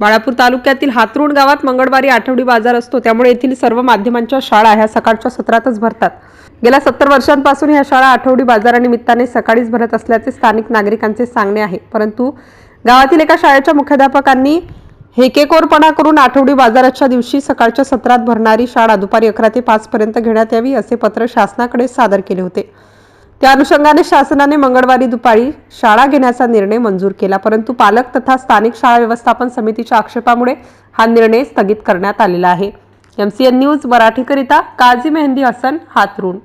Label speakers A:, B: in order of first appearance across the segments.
A: बाळापूर तालुक्यातील हातरुण गावात मंगळवारी आठवडी बाजार असतो. त्यामुळे येथील सर्व माध्यमांच्या शाळा ह्या सकाळच्या सत्रातच भरतात. गेल्या सत्तर वर्षांपासून ह्या शाळा आठवडी बाजारानिमित्ताने सकाळीच भरत असल्याचे स्थानिक नागरिकांचे सांगणे आहे. परंतु गावातील एका शाळेच्या मुख्याध्यापकांनी हेकेकोरपणा करून आठवडी बाजाराच्या दिवशी सकाळच्या सत्रात भरणारी शाळा दुपारी अकरा ते पाचपर्यंत घेण्यात यावी असे पत्र शासनाकडे सादर केले होते. त्या अनुषंगाने शासनाने मंगळवारी दुपारी शाळा घेण्याचा निर्णय मंजूर केला परंतु पालक तथा स्थानिक शाळा व्यवस्थापन समितीच्या आक्षेपामुळे हा निर्णय स्थगित करण्यात आलेला आहे. एमसीएन न्यूज मराठीकरिता काझी मेहंदी हसन हातरून.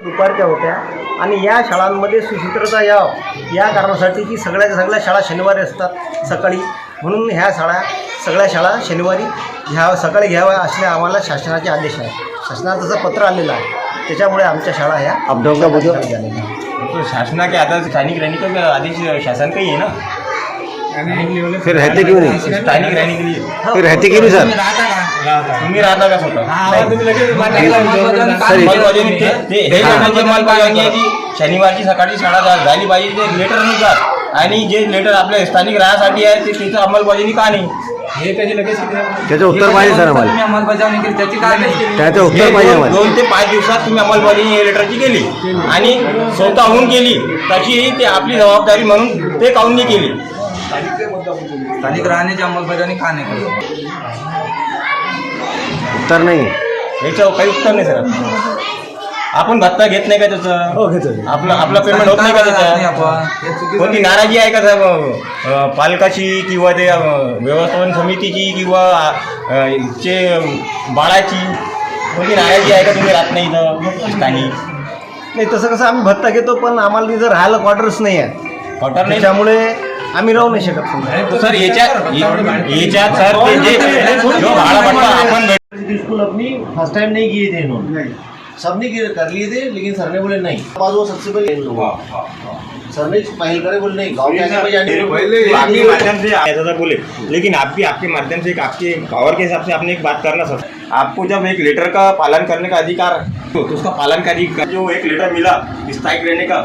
B: दुपारच्या होत्या आणि या शाळांमध्ये सुसूत्रता यावं या कारणासाठी की सगळ्या सगळ्या शाळा शनिवारी असतात सकाळी. म्हणून ह्या शाळा सगळ्या शाळा शनिवारी घ्यावं सकाळी घ्याव्या असे आम्हाला शासनाचे आदेश आहे. शासनाचं जसं पत्र आलेलं आहे. त्याच्यामुळे आमच्या शाळा ह्या
C: अपडाऊन का बोलतो?
B: झालेल्या
D: शासना के आता स्थानिक रहने का आदेश शासन का ही है ना?
C: फिर रहते क्यों नहीं?
D: स्थानिक रहने के लिए
C: फिर रहते क्यों नहीं सर
D: तुम्ही राहता का स्वतः?
C: सर
D: अंमलबजावणी ते- ते- हे. लेटरची अंमलबजावणी आहे की शनिवारची सकाळची शाळा झाली पाहिजे ते लेटरनुसार आणि जे लेटर आपल्या स्थानिक राहण्यासाठी आहे ते त्याचं अंमलबजावणी का नाही?
E: हे त्याची लगेच
C: त्याचं उत्तर पाहिजे सर आम्हाला.
E: तुम्ही अंमलबजावणी केली. त्याची काय नाही
C: त्याचं उत्तर
D: हे
C: पाहिजे
D: दोन
C: आम्हाला.
D: दोन ते पाच दिवसात तुम्ही अंमलबजावणी या लेटरची केली. आणि स्वतःहून केली. तशी ते आपली जबाबदारी म्हणून ते काऊन नाही केली?
E: स्थानिक राहण्याची अंमलबजावणी का नाही करत
C: उत्तर नाही.
D: याचं काही उत्तर नाही सर. आपण भत्ता घेत नाही का त्याचं?
B: हो घेतो
D: आपलं आपलं पेमेंट होत नाही का त्याचं?
E: हे
D: कोणती नाराजी आहे का साहेब? पालकाची किंवा ते व्यवस्थापन समितीची किंवा चे बाळाची? कोणती नाराजी आहे का तुम्ही राहत नाही इथं? स्थानिक?
B: नाही तसं कसं आम्ही भत्ता घेतो पण आम्हाला तिथं राहायला क्वार्टर्स नाही आहे.
D: क्वार्टर नाही?
B: त्याच्यामुळे आम्ही राहू नाही शकत.
D: सर याच्यात याच्यात सर ते जे जो भाडा भत्ता आपण भेट-
F: स्कूल अपनी फर्स्ट टाइम नहीं किए थे इन्होंने सबने कर लिए थे लेकिन सर ने बोले नहीं। पास वो सबसे पहले। सर ने पहल करे बोले नहीं गाँव के आगे जाने
D: आपके माध्यम से ऐसा था बोले। लेकिन आप भी आपके माध्यम से एक आपके पावर के हिसाब से आपने एक बात करना सर आपको जब एक लेटर का पालन करने का अधिकार है तो उसका पालन करिए जो एक लेटर मिला स्थायिक रहने का